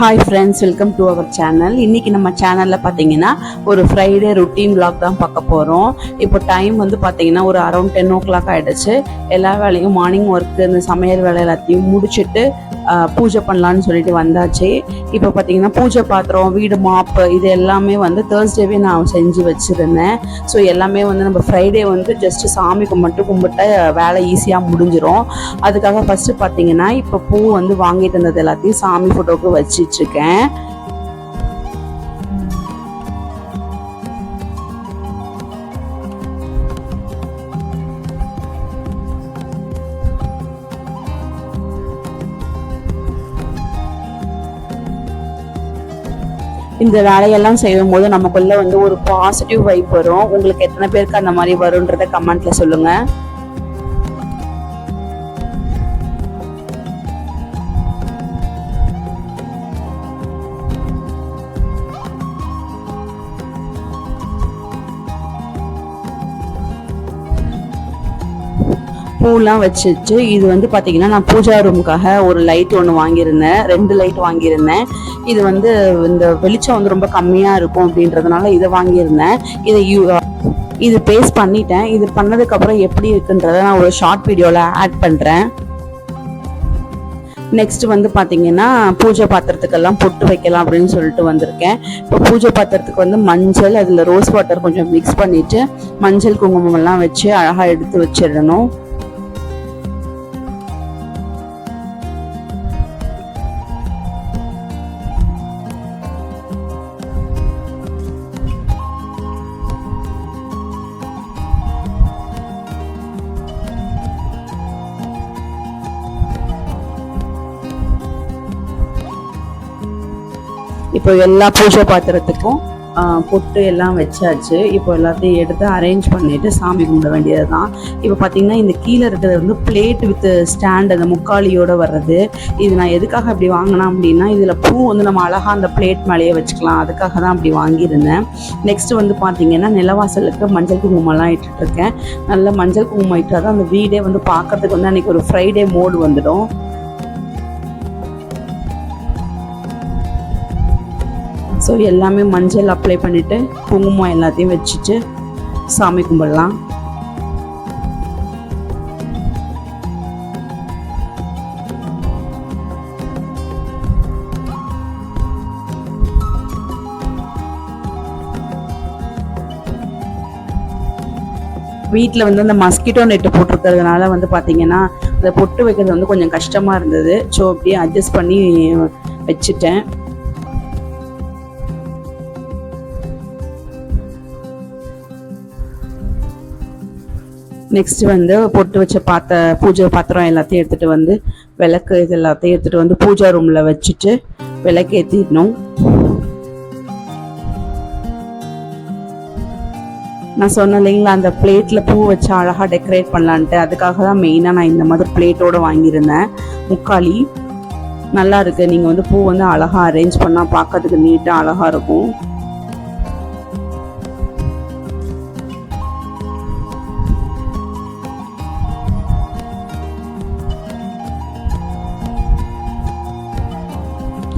Hi friends welcome to our channel இன்னைக்கு நம்ம சேனலில் பார்த்தீங்கன்னா ஒரு ஃப்ரைடே ருட்டீன் vlog தான் பார்க்க போகிறோம் இப்போ டைம் வந்து பார்த்தீங்கன்னா ஒரு அரௌண்ட் டென் ஓ கிளாக் ஆகிடுச்சு எல்லா வேலையும் மார்னிங் ஒர்க்கு இந்த சமையல் வேலை எல்லாத்தையும் முடிச்சுட்டு பூஜை பண்ணலான்னு சொல்லிட்டு வந்தாச்சு. இப்போ பார்த்தீங்கன்னா பூஜை பாத்திரம் வீடு மாப்பு இது எல்லாமே வந்து தேர்ஸ்டேவே நான் செஞ்சு வச்சுருந்தேன். ஸோ எல்லாமே வந்து நம்ம ஃப்ரைடே வந்து ஜஸ்ட் சாமி கும்பிட்டு வேலை ஈஸியாக முடிஞ்சிடும் அதுக்காக ஃபஸ்ட்டு பார்த்தீங்கன்னா இப்போ பூ வந்து வாங்கிட்டு இருந்தது எல்லாத்தையும் சாமி ஃபோட்டோவுக்கு வச்சிட்ருக்கேன். இந்த வேலையெல்லாம் செய்யும் போது நமக்குள்ள வந்து ஒரு பாசிட்டிவ் வைப் வரும். உங்களுக்கு எத்தனை பேருக்கு அந்த மாதிரி வரும்ன்றத கமெண்ட்ல சொல்லுங்க. பூலாம் வச்சுட்டு இது வந்து பார்த்தீங்கன்னா நான் பூஜா ரூமுக்காக ஒரு லைட் ஒன்று வாங்கியிருந்தேன். ரெண்டு லைட் வாங்கியிருந்தேன். இது வந்து இந்த வெளிச்சம் வந்து ரொம்ப கம்மியாக இருக்கும் அப்படின்றதுனால இதை வாங்கியிருந்தேன். இதை யூ இது பேஸ்ட் பண்ணிட்டேன். இது பண்ணதுக்கப்புறம் எப்படி இருக்குன்றத நான் ஒரு ஷார்ட் வீடியோவில் ஆட் பண்ணுறேன் நெக்ஸ்ட் வந்து பார்த்தீங்கன்னா பூஜை பாத்திரத்துக்கெல்லாம் பொட்டு வைக்கலாம் அப்படின்னு சொல்லிட்டு வந்திருக்கேன். இப்போ பூஜை பாத்திரத்துக்கு வந்து மஞ்சள் அதில் ரோஸ் வாட்டர் கொஞ்சம் மிக்ஸ் பண்ணிவிட்டு மஞ்சள் குங்குமம் எல்லாம் வச்சு அழகாக எடுத்து வச்சிடணும். இப்போ எல்லா பூஜை பாத்திரத்துக்கும் பொட்டு எல்லாம் வச்சாச்சு. இப்போ எல்லாத்தையும் எடுத்து அரேஞ்ச் பண்ணிட்டு சாமி கும்பிட வேண்டியது தான் இப்போ பார்த்தீங்கன்னா இந்த கீழே இருக்கிறது வந்து பிளேட் வித் ஸ்டாண்ட் அந்த முக்காலியோட வர்றது. இது நான் எதுக்காக அப்படி வாங்கினேன் அப்படின்னா இதில் பூ வந்து நம்ம அழகாக அந்த பிளேட் மேலேயே வச்சுக்கலாம். அதுக்காக தான் அப்படி வாங்கியிருந்தேன். நெக்ஸ்ட் வந்து பார்த்தீங்கன்னா நிலவாசலுக்கு மஞ்சள் குங்குமம்லாம் இட்டுட்டு நல்ல மஞ்சள் குங்குமம் இட்டால் தான் அந்த வீடே வந்து பார்க்கறதுக்கு வந்து அன்றைக்கி ஒரு ஃப்ரைடே மோடு வந்துடும். ஸோ எல்லாமே மஞ்சள் அப்ளை பண்ணிவிட்டு குங்குமம் எல்லாத்தையும் வச்சுட்டு சாமி கும்பிடலாம். வீட்டில் வந்து அந்த மஸ்கிட்டோ நெட்டு போட்டிருக்கிறதுனால வந்து பார்த்தீங்கன்னா அதை பொட்டு வைக்கிறது வந்து கொஞ்சம் கஷ்டமாக இருந்தது. ஸோ அப்படியே அட்ஜஸ்ட் பண்ணி வச்சுட்டேன். நெக்ஸ்ட் வந்து பொட்டு வச்ச பாத்த பூஜை பாத்திரம் எல்லாத்தையும் எடுத்துட்டு வந்து விளக்கு இது எல்லாத்தையும் எடுத்துட்டு வந்து பூஜா ரூம்ல வச்சுட்டு விளக்கு ஏற்றிடணும் நான் சொன்னேன் இல்லைங்களா அந்த பிளேட்ல பூ வச்சு அழகா டெக்கரேட் பண்ணலான்ட்டு. அதுக்காக தான் மெயினாக நான் இந்த மாதிரி பிளேட்டோட வாங்கியிருந்தேன். முக்காளி நல்லா இருக்கு. நீங்க வந்து பூ வந்து அழகா அரேஞ்ச் பண்ணா பார்க்கறதுக்கு நீட்டா அழகா இருக்கும்.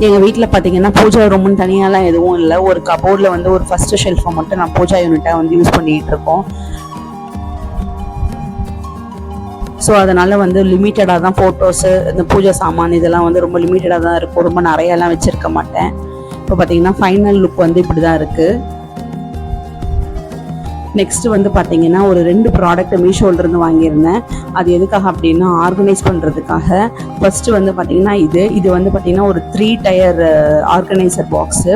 எங்கள் வீட்டில் பார்த்தீங்கன்னா பூஜா ரூம்னு தனியாலாம் எதுவும் இல்லை. ஒரு கபோர்டில் வந்து ஒரு ஃபஸ்ட்டு ஷெல்ஃபை மட்டும் நான் பூஜா யூனிட்டாக வந்து யூஸ் பண்ணிகிட்டு இருக்கோம். ஸோ அதனால் வந்து லிமிட்டடாக தான் ஃபோட்டோஸு இந்த பூஜை சாமான் இதெல்லாம் வந்து ரொம்ப லிமிட்டடாக தான் இருக்கும். ரொம்ப நிறையெல்லாம் வச்சுருக்க மாட்டேன். இப்போ பார்த்தீங்கன்னா ஃபைனல் லுக் வந்து இப்படி தான் இருக்குது நெக்ஸ்ட் வந்து பார்த்தீங்கன்னா ஒரு ரெண்டு ப்ராடக்ட் மீஷோலேருந்து வாங்கியிருந்தேன். அது எதுக்காக அப்படின்னா ஆர்கனைஸ் பண்ணுறதுக்காக ஃபர்ஸ்ட்டு வந்து பார்த்தீங்கன்னா இது. இது வந்து பார்த்தீங்கன்னா ஒரு த்ரீ டயர் ஆர்கனைசர் பாக்ஸு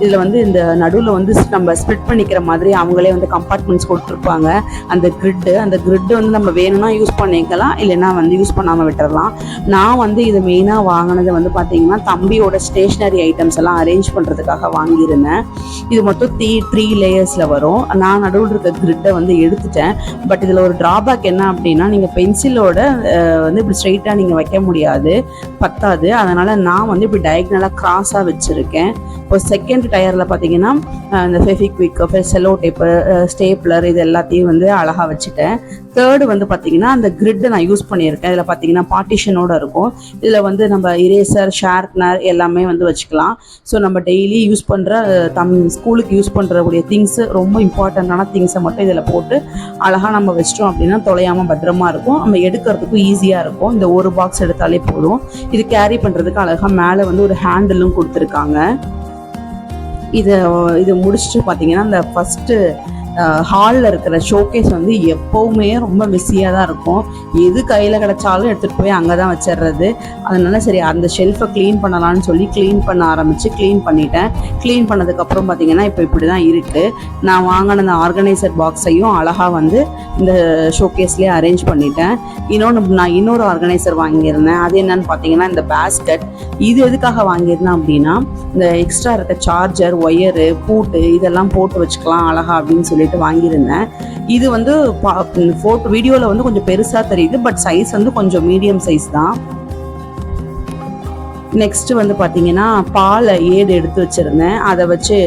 இதில் வந்து இந்த நடுவில் வந்து நம்ம ஸ்ப்ளிட் பண்ணிக்கிற மாதிரி அவங்களே வந்து கம்பார்ட்மெண்ட்ஸ் கொடுத்துருப்பாங்க. அந்த கிரிட்டு அந்த கிரிட்டு வந்து நம்ம வேணும்னா யூஸ் பண்ணிக்கலாம் இல்லைன்னா வந்து யூஸ் பண்ணாமல் விட்டுறலாம். நான் வந்து இது மெயினாக வாங்கினது வந்து பார்த்தீங்கன்னா தம்பியோட ஸ்டேஷ்னரி ஐட்டம்ஸ் எல்லாம் அரேஞ்ச் பண்ணுறதுக்காக வாங்கியிருந்தேன். இது மட்டும் த்ரீ த்ரீ லேயர்ஸில் வரும். நான் நடுவில் இருக்க கிரிட்டை வந்து எடுத்துட்டேன். பட் இதில் ஒரு ட்ராபேக் என்ன அப்படின்னா நீங்கள் பென்சிலோட வந்து இப்படி ஸ்ட்ரெயிட்டாக நீங்கள் வைக்க முடியாது பத்தாது. அதனால் நான் வந்து இப்படி டயக்னலாக கிராஸாக வச்சுருக்கேன். இப்போ செகண்ட் டயரில் பார்த்தீங்கன்னா அஹ், இந்த ஃபெஃபிக்விக் செல்லோ டேப்பு ஸ்டேப்லர் இது எல்லாத்தையும் வந்து அழகாக வச்சுட்டேன். தேர்டு வந்து பார்த்தீங்கன்னா அந்த கிரிட்டை நான் யூஸ் பண்ணியிருக்கேன். இதில் பார்த்தீங்கன்னா பார்ட்டிஷனோட இருக்கும். இதில் வந்து நம்ம இரேசர் ஷார்ப்னர் எல்லாமே வந்து வச்சுக்கலாம். ஸோ நம்ம டெய்லி யூஸ் பண்ணுற தம் ஸ்கூலுக்கு யூஸ் பண்ணுறக்கூடிய திங்ஸு ரொம்ப இம்பார்ட்டண்ட்டான திங்ஸை மட்டும் இதில் போட்டு அழகாக நம்ம வச்சிட்டோம் அப்படின்னா தொலையாமல் பத்திரமா இருக்கும். நம்ம எடுக்கிறதுக்கும் ஈஸியாக இருக்கும். இந்த ஒரு பாக்ஸ் எடுத்தாலே போதும். இது கேரி பண்ணுறதுக்கு அழகாக மேலே வந்து ஒரு ஹேண்டிலும் கொடுத்துருக்காங்க. இதை இது முடிச்சுட்டு பார்த்தீங்கன்னா இந்த ஃபஸ்ட்டு ஹாலில் இருக்கிற ஷோகேஸ் வந்து எப்போவுமே ரொம்ப மெஸ்ஸியாக தான் இருக்கும். எது கையில் கிடச்சாலும் எடுத்துகிட்டு போய் அங்கே தான் வச்சிடுறது அதனால சரி அந்த ஷெல்ஃபை க்ளீன் பண்ணலாம்னு சொல்லி க்ளீன் பண்ண ஆரம்பித்து க்ளீன் பண்ணிட்டேன். க்ளீன் பண்ணதுக்கப்புறம் பார்த்தீங்கன்னா இப்போ இப்படி தான் இருக்குது நான் வாங்கின அந்த ஆர்கனைசர் பாக்ஸையும் அழகாக வந்து இந்த ஷோகேஸ்லேயே அரேஞ்ச் பண்ணிட்டேன். இன்னொன்று நான் இன்னொரு ஆர்கனைசர் வாங்கியிருந்தேன். அது என்னன்னு பார்த்தீங்கன்னா இந்த பேஸ்கட் இது எதுக்காக வாங்கியிருந்தேன் அப்படின்னா இந்த எக்ஸ்ட்ரா இருக்க சார்ஜர் ஒயரு பூட்டு இதெல்லாம் போட்டு வச்சுக்கலாம் அழகா அப்படின்னு சொல்லி சொல்லிட்டு வாங்கியிருந்தேன். இது வந்து ஃபோட்டோ வீடியோவில் வந்து கொஞ்சம் பெருசாக தெரியுது பட் சைஸ் வந்து கொஞ்சம் மீடியம் சைஸ் தான். நெக்ஸ்ட் வந்து பார்த்தீங்கன்னா பாலை ஏடு எடுத்து வச்சுருந்தேன். அதை வச்சு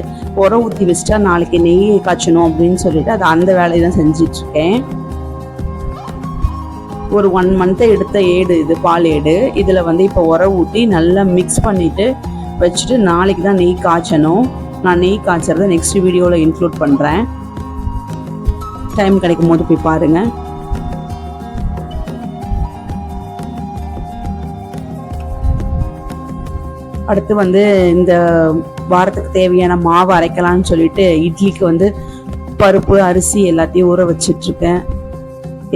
உர ஊற்றி வச்சுட்டா நாளைக்கு நெய் காய்ச்சணும் அப்படின்னு சொல்லிட்டு அதை அந்த வேலையை தான் செஞ்சிட்ருக்கேன். ஒரு ஒன் மந்த்தை எடுத்த ஏடு இது பால் ஏடு. இதில் வந்து இப்போ உர ஊற்றி நல்லா மிக்ஸ் பண்ணிவிட்டு வச்சுட்டு நாளைக்கு தான் நெய் காய்ச்சணும். நான் நெய் காய்ச்சறதை நெக்ஸ்ட் வீடியோவில் இன்க்ளூட் பண்ணுறேன் டைம் கிடைக்கும் போது போய் பாருங்கள் அடுத்து வந்து இந்த வாரத்துக்கு தேவையான மாவு அரைக்கலாம்னு சொல்லிட்டு இட்லிக்கு வந்து பருப்பு அரிசி எல்லாத்தையும் ஊற வச்சிட்டு இருக்கேன்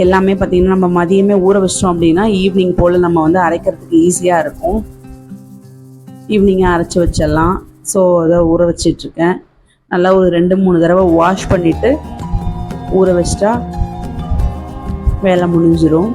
எல்லாமே பார்த்தீங்கன்னா நம்ம மதியமே ஊற வச்சிட்டோம் அப்படின்னா ஈவினிங் போல் நம்ம வந்து அரைக்கிறதுக்கு ஈஸியாக இருக்கும். ஈவினிங்காக அரைச்சி வச்சிடலாம். ஸோ அதை ஊற வச்சிட்ருக்கேன். நல்லா ஒரு ரெண்டு மூணு தடவை வாஷ் பண்ணிவிட்டு ஊற வச்சிட்டா வேலை முடிஞ்சிடும்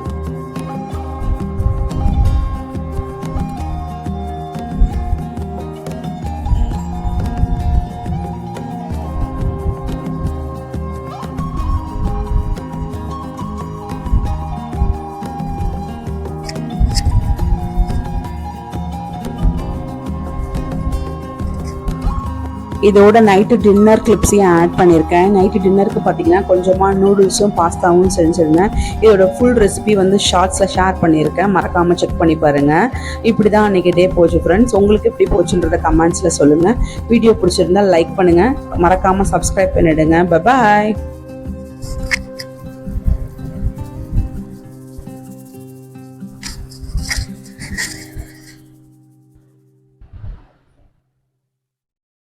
இதோட நைட்டு டின்னர் கிளிப்ஸையும் ஆட் பண்ணியிருக்கேன் நைட்டு டின்னருக்கு பார்த்தீங்கன்னா கொஞ்சமாக நூடுல்ஸும் பாஸ்தாவும் செஞ்சுருந்தேன். இதோட ஃபுல் ரெசிபி வந்து ஷார்ட்ஸில் ஷேர் பண்ணியிருக்கேன் மறக்காமல் செக் பண்ணி பாருங்கள் இப்படி தான் அன்றைக்கி டே போச்சு ஃப்ரெண்ட்ஸ் உங்களுக்கு எப்படி போச்சுன்றத கமெண்ட்ஸில் சொல்லுங்கள் வீடியோ பிடிச்சிருந்தா லைக் பண்ணுங்கள் மறக்காமல் சப்ஸ்கிரைப் பண்ணிவிடுங்க பபாய்